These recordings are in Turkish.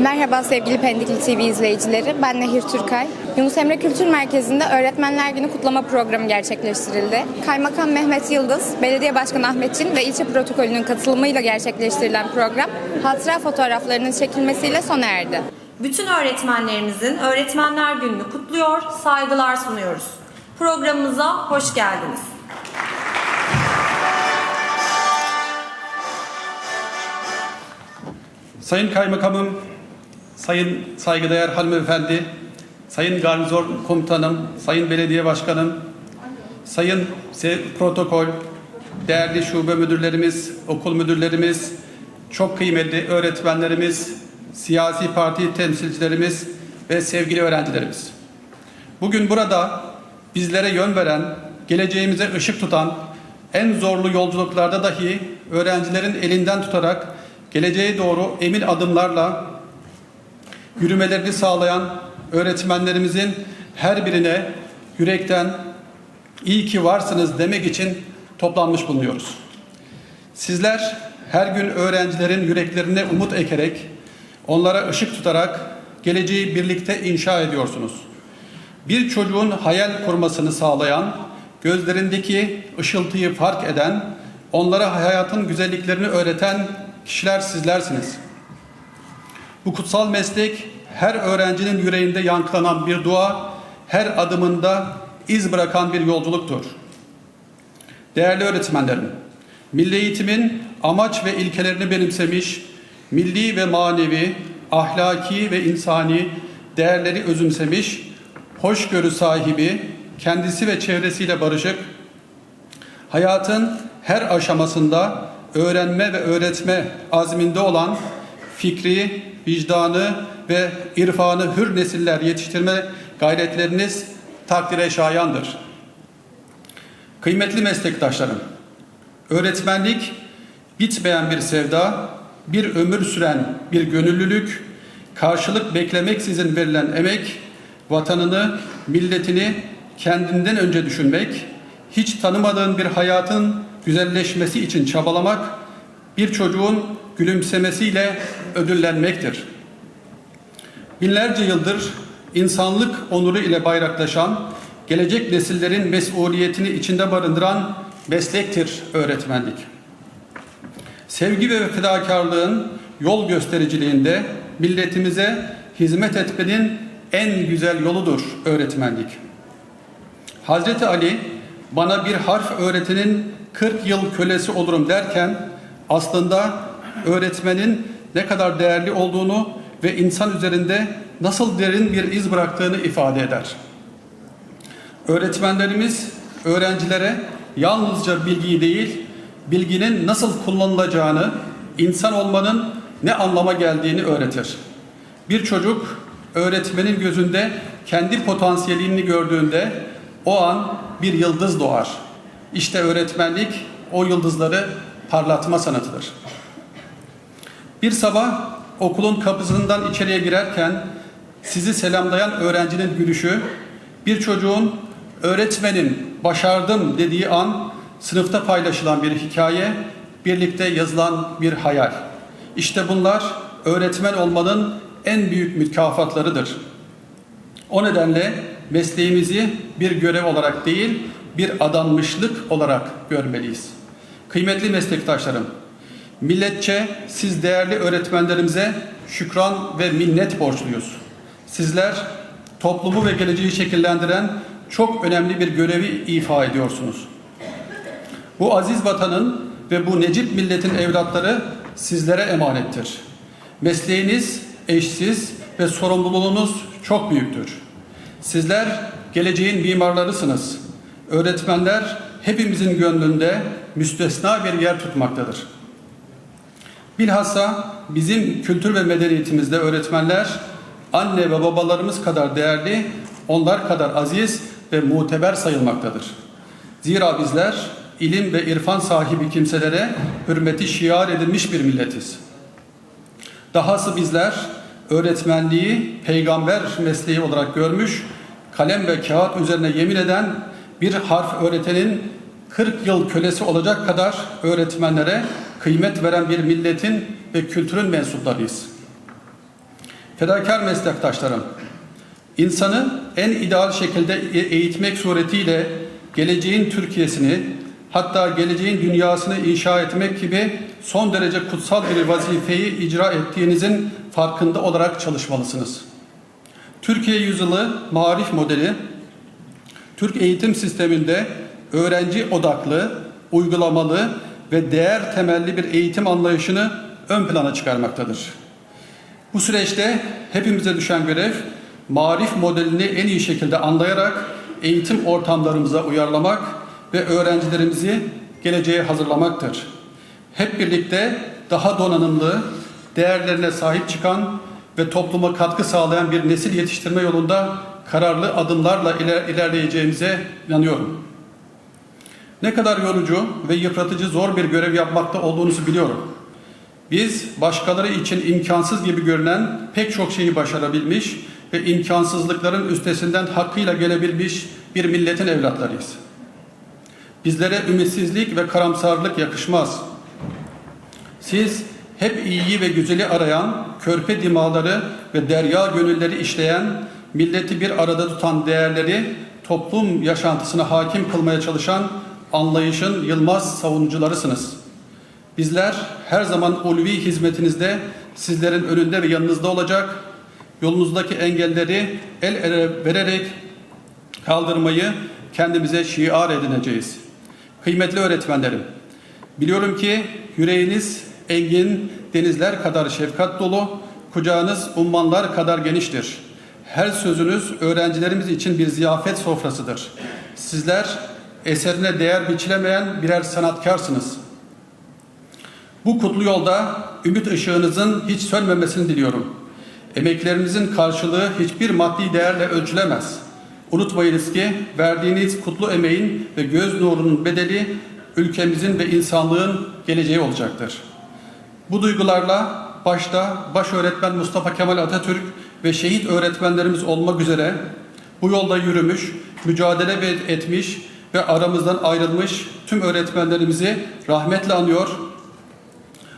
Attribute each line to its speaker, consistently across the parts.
Speaker 1: Merhaba sevgili Pendikli TV izleyicileri. Ben Nehir Türkay. Yunus Emre Kültür Merkezi'nde Öğretmenler Günü kutlama programı gerçekleştirildi. Kaymakam Mehmet Yıldız, Belediye Başkanı Ahmet Çin ve ilçe protokolünün katılımıyla gerçekleştirilen program hatıra fotoğraflarının çekilmesiyle sona erdi.
Speaker 2: Bütün öğretmenlerimizin Öğretmenler Günü'nü kutluyor, saygılar sunuyoruz. Programımıza hoş geldiniz.
Speaker 3: Sayın Kaymakamım, Sayın saygıdeğer hanımefendi, Sayın Garnizon Komutanım, Sayın Belediye Başkanım, Sayın Protokol, değerli şube müdürlerimiz, okul müdürlerimiz, çok kıymetli öğretmenlerimiz, siyasi parti temsilcilerimiz ve sevgili öğrencilerimiz. Bugün burada bizlere yön veren, geleceğimize ışık tutan, en zorlu yolculuklarda dahi öğrencilerin elinden tutarak geleceğe doğru emin adımlarla yürümelerini sağlayan öğretmenlerimizin her birine yürekten iyi ki varsınız demek için toplanmış bulunuyoruz. Sizler her gün öğrencilerin yüreklerine umut ekerek, onlara ışık tutarak geleceği birlikte inşa ediyorsunuz. Bir çocuğun hayal kurmasını sağlayan, gözlerindeki ışıltıyı fark eden, onlara hayatın güzelliklerini öğreten kişiler sizlersiniz. Bu kutsal meslek her öğrencinin yüreğinde yankılanan bir dua, her adımında iz bırakan bir yolculuktur. Değerli öğretmenlerim, milli eğitimin amaç ve ilkelerini benimsemiş, milli ve manevi, ahlaki ve insani değerleri özümsemiş, hoşgörü sahibi, kendisi ve çevresiyle barışık, hayatın her aşamasında öğrenme ve öğretme azminde olan fikri, vicdanı ve irfanı hür nesiller yetiştirme gayretleriniz takdire şayandır. Kıymetli meslektaşlarım, öğretmenlik bitmeyen bir sevda, bir ömür süren bir gönüllülük, karşılık beklemeksizin verilen emek, vatanını, milletini kendinden önce düşünmek, hiç tanımadığın bir hayatın güzelleşmesi için çabalamak, bir çocuğun gülümsemesiyle ödüllenmektir. Binlerce yıldır insanlık onuru ile bayraklaşan, gelecek nesillerin mesuliyetini içinde barındıran meslektir öğretmenlik. Sevgi ve fedakarlığın yol göstericiliğinde milletimize hizmet etmenin en güzel yoludur öğretmenlik. Hazreti Ali bana bir harf öğretinin 40 yıl kölesi olurum derken aslında öğretmenin ne kadar değerli olduğunu ve insan üzerinde nasıl derin bir iz bıraktığını ifade eder. Öğretmenlerimiz öğrencilere yalnızca bilgiyi değil, bilginin nasıl kullanılacağını, insan olmanın ne anlama geldiğini öğretir. Bir çocuk öğretmenin gözünde kendi potansiyelini gördüğünde o an bir yıldız doğar. İşte öğretmenlik o yıldızları parlatma sanatıdır. Bir sabah okulun kapısından içeriye girerken sizi selamlayan öğrencinin gülüşü, bir çocuğun öğretmenim başardım dediği an sınıfta paylaşılan bir hikaye, birlikte yazılan bir hayal. İşte bunlar öğretmen olmanın en büyük mükafatlarıdır. O nedenle mesleğimizi bir görev olarak değil, bir adanmışlık olarak görmeliyiz. Kıymetli meslektaşlarım, milletçe siz değerli öğretmenlerimize şükran ve minnet borçluyuz. Sizler toplumu ve geleceği şekillendiren çok önemli bir görevi ifa ediyorsunuz. Bu aziz vatanın ve bu necip milletin evlatları sizlere emanettir. Mesleğiniz eşsiz ve sorumluluğunuz çok büyüktür. Sizler geleceğin mimarlarısınız. Öğretmenler hepimizin gönlünde müstesna bir yer tutmaktadır. Bilhassa bizim kültür ve medeniyetimizde öğretmenler anne ve babalarımız kadar değerli, onlar kadar aziz ve muteber sayılmaktadır. Zira bizler ilim ve irfan sahibi kimselere hürmeti şiar edilmiş bir milletiz. Dahası bizler öğretmenliği peygamber mesleği olarak görmüş, kalem ve kağıt üzerine yemin eden bir harf öğretenin 40 yıl kölesi olacak kadar öğretmenlere kıymet veren bir milletin ve kültürün mensuplarıyız. Fedakar meslektaşlarım, insanı en ideal şekilde e- eğitmek suretiyle geleceğin Türkiye'sini hatta geleceğin dünyasını inşa etmek gibi son derece kutsal bir vazifeyi icra ettiğinizin farkında olarak çalışmalısınız. Türkiye Yüzyılı Marif Modeli, Türk eğitim sisteminde öğrenci odaklı, uygulamalı ve değer temelli bir eğitim anlayışını ön plana çıkarmaktadır. Bu süreçte hepimize düşen görev, marif modelini en iyi şekilde anlayarak eğitim ortamlarımıza uyarlamak ve öğrencilerimizi geleceğe hazırlamaktır. Hep birlikte daha donanımlı, değerlerine sahip çıkan ve topluma katkı sağlayan bir nesil yetiştirme yolunda kararlı adımlarla iler- ilerleyeceğimize inanıyorum. Ne kadar yorucu ve yıpratıcı zor bir görev yapmakta olduğunuzu biliyorum. Biz başkaları için imkansız gibi görünen pek çok şeyi başarabilmiş ve imkansızlıkların üstesinden hakkıyla gelebilmiş bir milletin evlatlarıyız. Bizlere ümitsizlik ve karamsarlık yakışmaz. Siz hep iyiyi ve güzeli arayan, körpe dimaları ve derya gönülleri işleyen, milleti bir arada tutan değerleri toplum yaşantısına hakim kılmaya çalışan anlayışın yılmaz savunucularısınız. Bizler her zaman ulvi hizmetinizde sizlerin önünde ve yanınızda olacak, yolunuzdaki engelleri el ele vererek kaldırmayı kendimize şiar edineceğiz. Kıymetli öğretmenlerim, biliyorum ki yüreğiniz engin denizler kadar şefkat dolu, kucağınız ummanlar kadar geniştir. Her sözünüz öğrencilerimiz için bir ziyafet sofrasıdır. Sizler eserine değer biçilemeyen birer sanatkarsınız. Bu kutlu yolda ümit ışığınızın hiç sönmemesini diliyorum. Emeklerinizin karşılığı hiçbir maddi değerle ölçülemez. Unutmayınız ki verdiğiniz kutlu emeğin ve göz nurunun bedeli ülkemizin ve insanlığın geleceği olacaktır. Bu duygularla başta baş öğretmen Mustafa Kemal Atatürk ve şehit öğretmenlerimiz olmak üzere bu yolda yürümüş, mücadele etmiş ve aramızdan ayrılmış tüm öğretmenlerimizi rahmetle anıyor,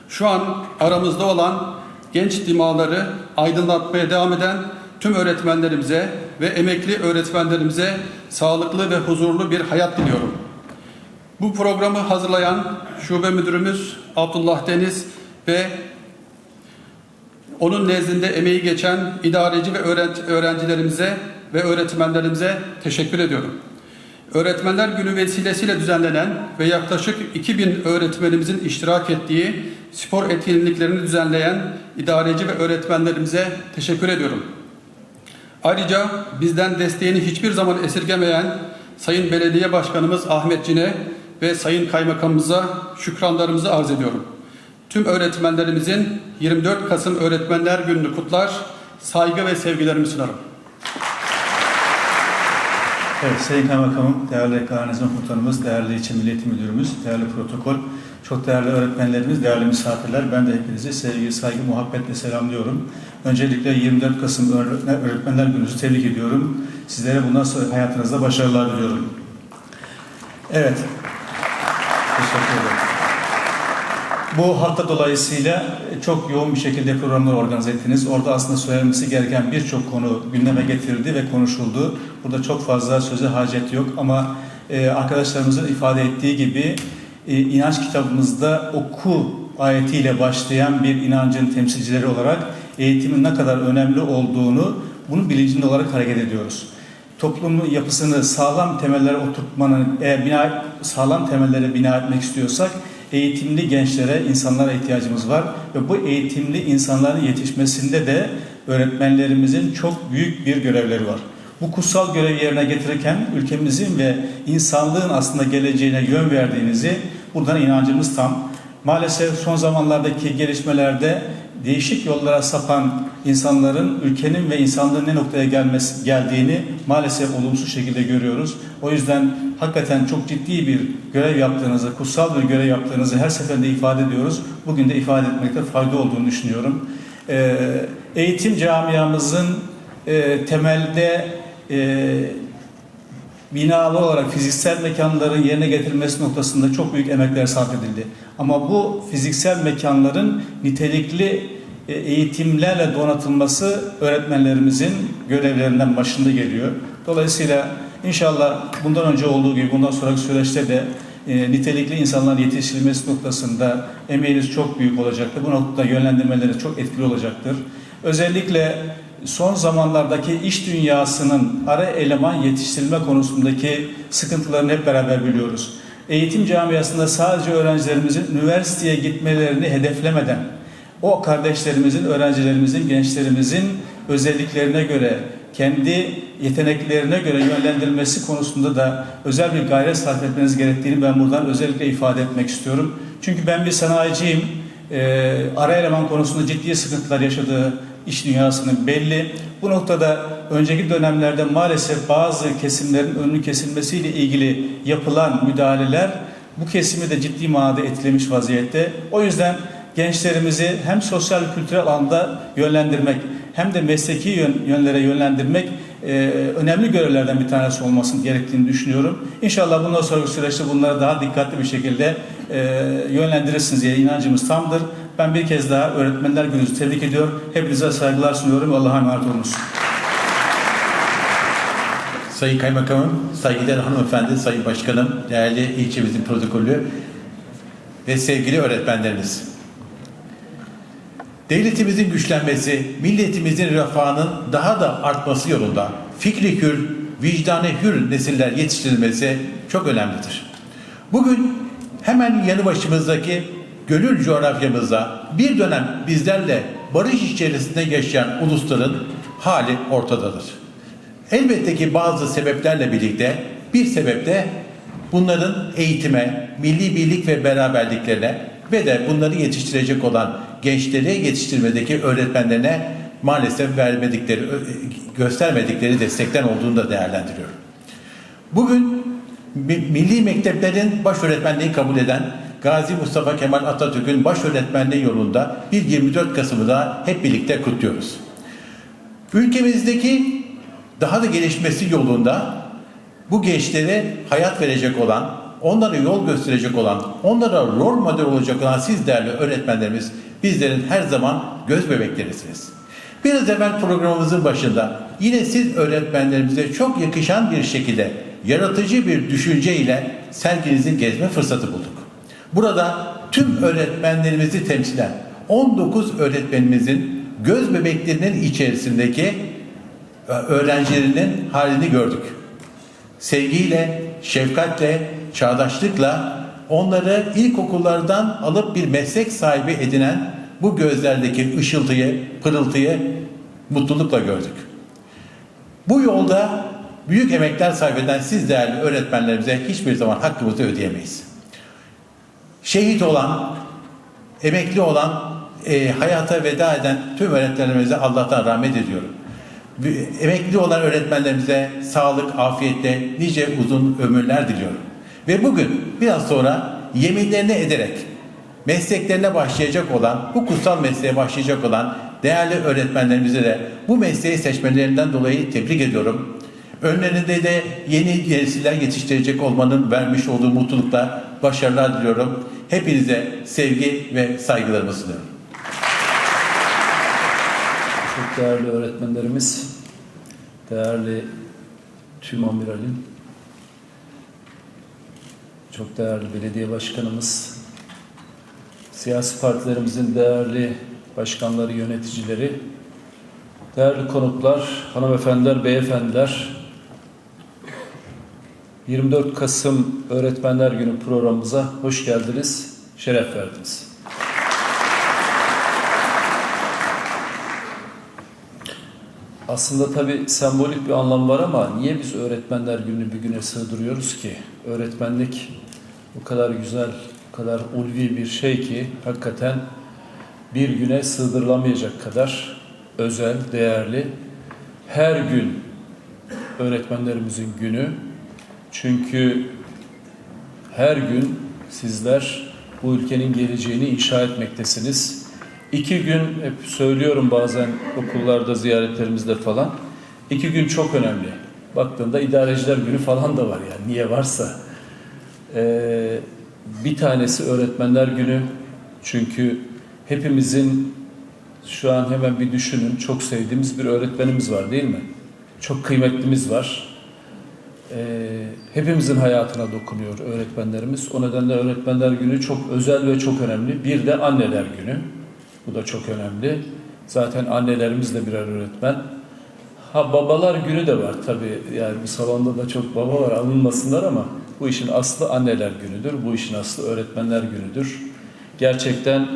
Speaker 3: şu an aramızda olan genç dimaları aydınlatmaya devam eden tüm öğretmenlerimize ve emekli öğretmenlerimize sağlıklı ve huzurlu bir hayat diliyorum. Bu programı hazırlayan şube müdürümüz Abdullah Deniz ve onun nezdinde emeği geçen idareci ve öğrenci- öğrencilerimize ve öğretmenlerimize teşekkür ediyorum. Öğretmenler Günü vesilesiyle düzenlenen ve yaklaşık 2000 öğretmenimizin iştirak ettiği spor etkinliklerini düzenleyen idareci ve öğretmenlerimize teşekkür ediyorum. Ayrıca bizden desteğini hiçbir zaman esirgemeyen Sayın Belediye Başkanımız Ahmet Cine ve Sayın Kaymakamımıza şükranlarımızı arz ediyorum. Tüm öğretmenlerimizin 24 Kasım Öğretmenler Günü'nü kutlar, saygı ve sevgilerimi sunarım.
Speaker 4: Evet, Sayın Kaymakamım, değerli Kanizm Komutanımız, değerli İlçe Milliyeti Müdürümüz, değerli protokol, çok değerli öğretmenlerimiz, değerli misafirler, ben de hepinizi sevgi, saygı, muhabbetle selamlıyorum. Öncelikle 24 Kasım Öğretmen- Öğretmenler Günü'nüzü tebrik ediyorum. Sizlere bundan sonra hayatınızda başarılar diliyorum. Evet, teşekkür ederim. Bu hafta dolayısıyla çok yoğun bir şekilde programlar organize ettiniz. Orada aslında söylenmesi gereken birçok konu gündeme getirildi ve konuşuldu. Burada çok fazla söze hacet yok ama e, arkadaşlarımızın ifade ettiği gibi e, inanç kitabımızda oku ayetiyle başlayan bir inancın temsilcileri olarak eğitimin ne kadar önemli olduğunu bunun bilincinde olarak hareket ediyoruz toplumun yapısını sağlam temellere oturtmanın, eğer bina, sağlam temellere bina etmek istiyorsak eğitimli gençlere, insanlara ihtiyacımız var ve bu eğitimli insanların yetişmesinde de öğretmenlerimizin çok büyük bir görevleri var. Bu kutsal görevi yerine getirirken ülkemizin ve insanlığın aslında geleceğine yön verdiğinizi buradan inancımız tam. Maalesef son zamanlardaki gelişmelerde değişik yollara sapan insanların ülkenin ve insanlığın ne noktaya gelmesi, geldiğini maalesef olumsuz şekilde görüyoruz. O yüzden hakikaten çok ciddi bir görev yaptığınızı, kutsal bir görev yaptığınızı her seferinde ifade ediyoruz. Bugün de ifade etmekte fayda olduğunu düşünüyorum. Ee, eğitim camiamızın e, temelde e, binalı olarak fiziksel mekanların yerine getirilmesi noktasında çok büyük emekler sarf edildi. Ama bu fiziksel mekanların nitelikli e, eğitimlerle donatılması öğretmenlerimizin görevlerinden başında geliyor. Dolayısıyla inşallah bundan önce olduğu gibi bundan sonraki süreçte de e, nitelikli insanların yetiştirilmesi noktasında emeğiniz çok büyük olacaktır. Bu noktada yönlendirmeleri çok etkili olacaktır. Özellikle son zamanlardaki iş dünyasının ara eleman yetiştirilme konusundaki sıkıntılarını hep beraber biliyoruz. Eğitim camiasında sadece öğrencilerimizin üniversiteye gitmelerini hedeflemeden o kardeşlerimizin, öğrencilerimizin, gençlerimizin özelliklerine göre, kendi yeteneklerine göre yönlendirilmesi konusunda da özel bir gayret sarf etmeniz gerektiğini ben buradan özellikle ifade etmek istiyorum. Çünkü ben bir sanayiciyim. Ee, ara eleman konusunda ciddi sıkıntılar yaşadığı iş dünyasının belli. Bu noktada önceki dönemlerde maalesef bazı kesimlerin önünü kesilmesiyle ilgili yapılan müdahaleler bu kesimi de ciddi manada etkilemiş vaziyette. O yüzden gençlerimizi hem sosyal kültürel alanda yönlendirmek hem de mesleki yön, yönlere yönlendirmek e, önemli görevlerden bir tanesi olmasını gerektiğini düşünüyorum. İnşallah bundan sonraki süreçte bunları daha dikkatli bir şekilde e, yönlendirirsiniz diye inancımız tamdır. Ben bir kez daha Öğretmenler Günü'nüzü tebrik ediyor. Hepinize saygılar sunuyorum. Allah'a emanet olunuz.
Speaker 5: Sayın Kaymakamım, saygıdeğer hanımefendi, Sayın Başkanım, değerli ilçemizin protokolü ve sevgili öğretmenlerimiz. Devletimizin güçlenmesi, milletimizin refahının daha da artması yolunda fikri hür, vicdanı hür nesiller yetiştirilmesi çok önemlidir. Bugün hemen yanı başımızdaki gönül coğrafyamızda bir dönem bizlerle barış içerisinde yaşayan ulusların hali ortadadır. Elbette ki bazı sebeplerle birlikte bir sebep de bunların eğitime, milli birlik ve beraberliklerine ve de bunları yetiştirecek olan gençleri yetiştirmedeki öğretmenlerine maalesef vermedikleri, göstermedikleri destekten olduğunu da değerlendiriyorum. Bugün mi- milli mekteplerin baş öğretmenliği kabul eden Gazi Mustafa Kemal Atatürk'ün baş öğretmenliği yolunda bir 24 Kasım'ı da hep birlikte kutluyoruz. Ülkemizdeki daha da gelişmesi yolunda bu gençlere hayat verecek olan, onlara yol gösterecek olan, onlara rol model olacak olan siz değerli öğretmenlerimiz bizlerin her zaman göz bebeklerisiniz. Biraz evvel programımızın başında yine siz öğretmenlerimize çok yakışan bir şekilde yaratıcı bir düşünce ile serginizi gezme fırsatı bulduk. Burada tüm öğretmenlerimizi temsilen 19 öğretmenimizin göz bebeklerinin içerisindeki e, öğrencilerinin halini gördük. Sevgiyle, şefkatle, çağdaşlıkla onları ilkokullardan alıp bir meslek sahibi edinen bu gözlerdeki ışıltıyı, pırıltıyı mutlulukla gördük. Bu yolda büyük emekler sarf eden siz değerli öğretmenlerimize hiçbir zaman hakkımızı ödeyemeyiz. Şehit olan, emekli olan, e, hayata veda eden tüm öğretmenlerimize Allah'tan rahmet ediyorum. Emekli olan öğretmenlerimize sağlık, afiyetle nice uzun ömürler diliyorum. Ve bugün biraz sonra yeminlerini ederek mesleklerine başlayacak olan, bu kutsal mesleğe başlayacak olan değerli öğretmenlerimize de bu mesleği seçmelerinden dolayı tebrik ediyorum. Önlerinde de yeni nesiller yetiştirecek olmanın vermiş olduğu mutlulukla başarılar diliyorum. Hepinize sevgi ve saygılarımı sunuyorum.
Speaker 6: Çok değerli öğretmenlerimiz, değerli tüm amiralim, çok değerli belediye başkanımız, siyasi partilerimizin değerli başkanları, yöneticileri, değerli konuklar, hanımefendiler, beyefendiler, 24 Kasım Öğretmenler Günü programımıza hoş geldiniz, şeref verdiniz. Aslında tabii sembolik bir anlam var ama niye biz öğretmenler gününü bir güne sığdırıyoruz ki? Öğretmenlik o kadar güzel, o kadar ulvi bir şey ki hakikaten bir güne sığdırılamayacak kadar özel, değerli. Her gün öğretmenlerimizin günü. Çünkü her gün sizler bu ülkenin geleceğini inşa etmektesiniz. İki gün hep söylüyorum bazen okullarda ziyaretlerimizde falan. İki gün çok önemli. Baktığında idareciler günü falan da var yani niye varsa. Ee, bir tanesi öğretmenler günü. Çünkü hepimizin Şu an hemen bir düşünün. Çok sevdiğimiz bir öğretmenimiz var değil mi? Çok kıymetlimiz var. Ee, hepimizin hayatına dokunuyor öğretmenlerimiz. O nedenle Öğretmenler Günü çok özel ve çok önemli. Bir de Anneler Günü. Bu da çok önemli. Zaten annelerimiz de birer öğretmen. Ha babalar günü de var tabii. Yani bu salonda da çok baba var alınmasınlar ama bu işin aslı anneler günüdür. Bu işin aslı öğretmenler günüdür. Gerçekten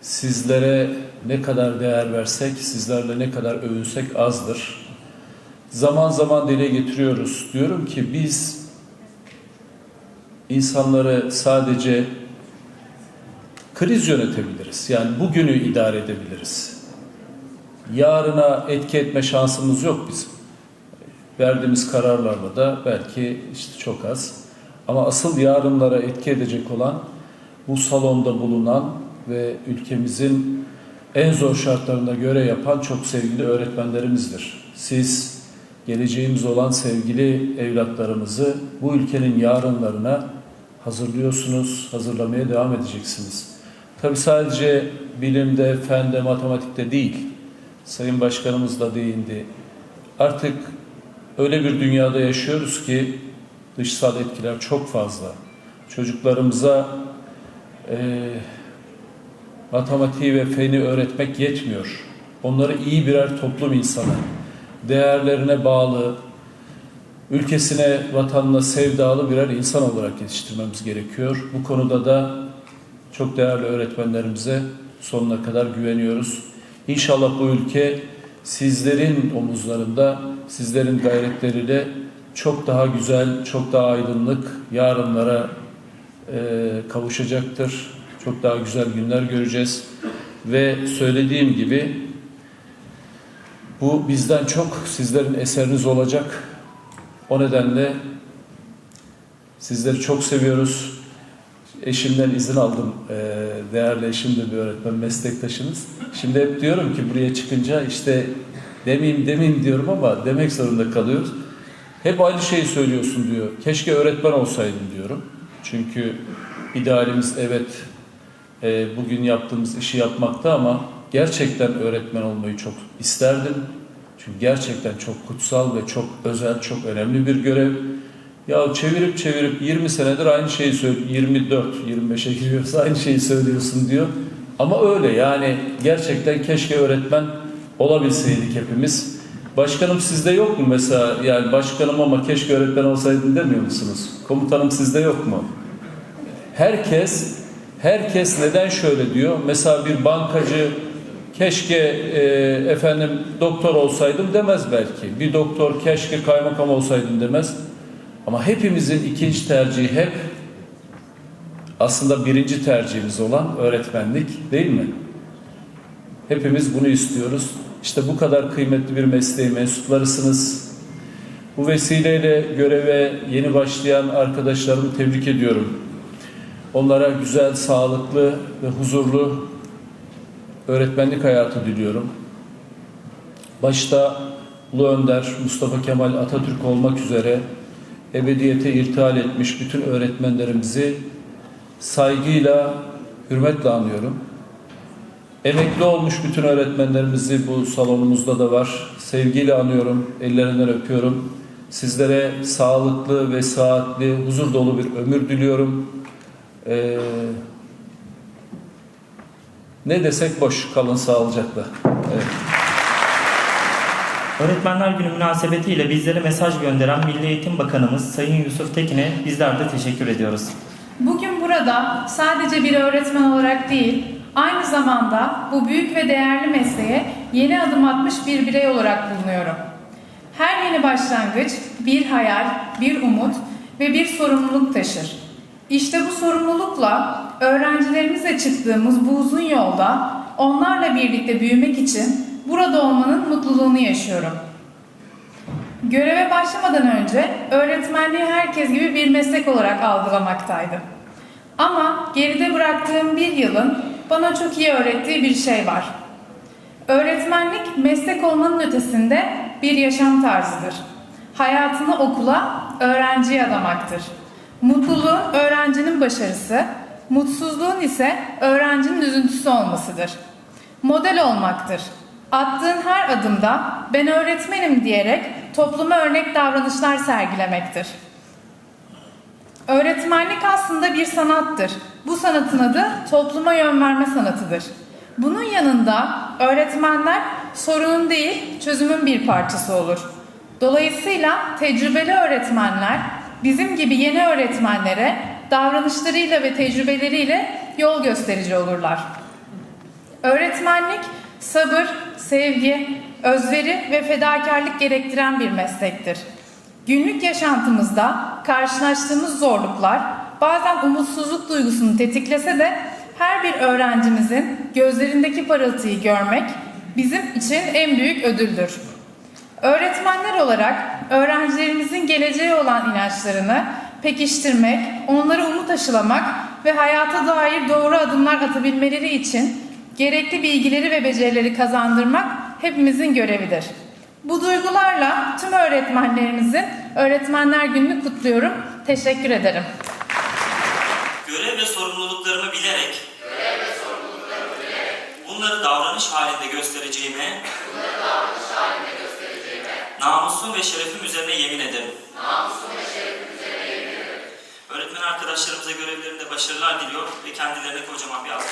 Speaker 6: sizlere ne kadar değer versek, sizlerle ne kadar övünsek azdır. Zaman zaman dile getiriyoruz. Diyorum ki biz insanları sadece kriz yönetebiliriz. Yani bugünü idare edebiliriz. Yarına etki etme şansımız yok bizim. Verdiğimiz kararlarla da belki işte çok az. Ama asıl yarınlara etki edecek olan bu salonda bulunan ve ülkemizin en zor şartlarında göre yapan çok sevgili öğretmenlerimizdir. Siz geleceğimiz olan sevgili evlatlarımızı bu ülkenin yarınlarına hazırlıyorsunuz, hazırlamaya devam edeceksiniz. Tabi sadece bilimde, fende, matematikte değil, Sayın Başkanımız da değindi. Artık öyle bir dünyada yaşıyoruz ki dışsal etkiler çok fazla. Çocuklarımıza e, matematiği ve feni öğretmek yetmiyor. Onları iyi birer toplum insanı, değerlerine bağlı, ülkesine, vatanına sevdalı birer insan olarak yetiştirmemiz gerekiyor. Bu konuda da çok değerli öğretmenlerimize sonuna kadar güveniyoruz. İnşallah bu ülke sizlerin omuzlarında, sizlerin gayretleriyle çok daha güzel, çok daha aydınlık yarınlara e, kavuşacaktır. Çok daha güzel günler göreceğiz. Ve söylediğim gibi bu bizden çok sizlerin eseriniz olacak. O nedenle sizleri çok seviyoruz. Eşimden izin aldım. Ee, değerli eşim de bir öğretmen, meslektaşımız. Şimdi hep diyorum ki buraya çıkınca işte demeyeyim demeyeyim diyorum ama demek zorunda kalıyoruz. Hep aynı şeyi söylüyorsun diyor. Keşke öğretmen olsaydım diyorum. Çünkü idealimiz evet e, bugün yaptığımız işi yapmakta ama gerçekten öğretmen olmayı çok isterdim. Çünkü gerçekten çok kutsal ve çok özel, çok önemli bir görev. Ya çevirip çevirip 20 senedir aynı şeyi söylüyor. 24, 25'e giriyoruz aynı şeyi söylüyorsun diyor. Ama öyle yani gerçekten keşke öğretmen olabilseydik hepimiz. Başkanım sizde yok mu mesela? Yani başkanım ama keşke öğretmen olsaydım demiyor musunuz? Komutanım sizde yok mu? Herkes herkes neden şöyle diyor? Mesela bir bankacı keşke e, efendim doktor olsaydım demez belki. Bir doktor keşke kaymakam olsaydım demez. Ama hepimizin ikinci tercihi hep aslında birinci tercihimiz olan öğretmenlik değil mi? Hepimiz bunu istiyoruz. İşte bu kadar kıymetli bir mesleği mensuplarısınız. Bu vesileyle göreve yeni başlayan arkadaşlarımı tebrik ediyorum. Onlara güzel, sağlıklı ve huzurlu öğretmenlik hayatı diliyorum. Başta Ulu Önder Mustafa Kemal Atatürk olmak üzere ebediyete irtihal etmiş bütün öğretmenlerimizi saygıyla, hürmetle anıyorum. Emekli olmuş bütün öğretmenlerimizi bu salonumuzda da var. Sevgiyle anıyorum, ellerinden öpüyorum. Sizlere sağlıklı ve saatli, huzur dolu bir ömür diliyorum. Ee, ne desek boş, kalın sağlıcakla. Evet.
Speaker 7: Öğretmenler Günü münasebetiyle bizlere mesaj gönderen Milli Eğitim Bakanımız Sayın Yusuf Tekin'e bizler de teşekkür ediyoruz.
Speaker 8: Bugün burada sadece bir öğretmen olarak değil, aynı zamanda bu büyük ve değerli mesleğe yeni adım atmış bir birey olarak bulunuyorum. Her yeni başlangıç bir hayal, bir umut ve bir sorumluluk taşır. İşte bu sorumlulukla öğrencilerimizle çıktığımız bu uzun yolda onlarla birlikte büyümek için burada olmanın mutluluğunu yaşıyorum. Göreve başlamadan önce öğretmenliği herkes gibi bir meslek olarak algılamaktaydım. Ama geride bıraktığım bir yılın bana çok iyi öğrettiği bir şey var. Öğretmenlik meslek olmanın ötesinde bir yaşam tarzıdır. Hayatını okula, öğrenciye adamaktır. Mutluluğun öğrencinin başarısı, mutsuzluğun ise öğrencinin üzüntüsü olmasıdır. Model olmaktır. Attığın her adımda ben öğretmenim diyerek topluma örnek davranışlar sergilemektir. Öğretmenlik aslında bir sanattır. Bu sanatın adı topluma yön verme sanatıdır. Bunun yanında öğretmenler sorunun değil, çözümün bir parçası olur. Dolayısıyla tecrübeli öğretmenler bizim gibi yeni öğretmenlere davranışlarıyla ve tecrübeleriyle yol gösterici olurlar. Öğretmenlik sabır, sevgi, özveri ve fedakarlık gerektiren bir meslektir. Günlük yaşantımızda karşılaştığımız zorluklar bazen umutsuzluk duygusunu tetiklese de her bir öğrencimizin gözlerindeki parıltıyı görmek bizim için en büyük ödüldür. Öğretmenler olarak öğrencilerimizin geleceğe olan inançlarını pekiştirmek, onları umut aşılamak ve hayata dair doğru adımlar atabilmeleri için gerekli bilgileri ve becerileri kazandırmak hepimizin görevidir. Bu duygularla tüm öğretmenlerimizin Öğretmenler Günü'nü kutluyorum. Teşekkür ederim.
Speaker 9: görev ve sorumluluklarımı bilerek, bunları davranış halinde göstereceğime, namusum ve şerefim üzerine yemin ederim. Öğretmen arkadaşlarımıza görevlerinde başarılar diliyor ve kendilerine kocaman bir alkış.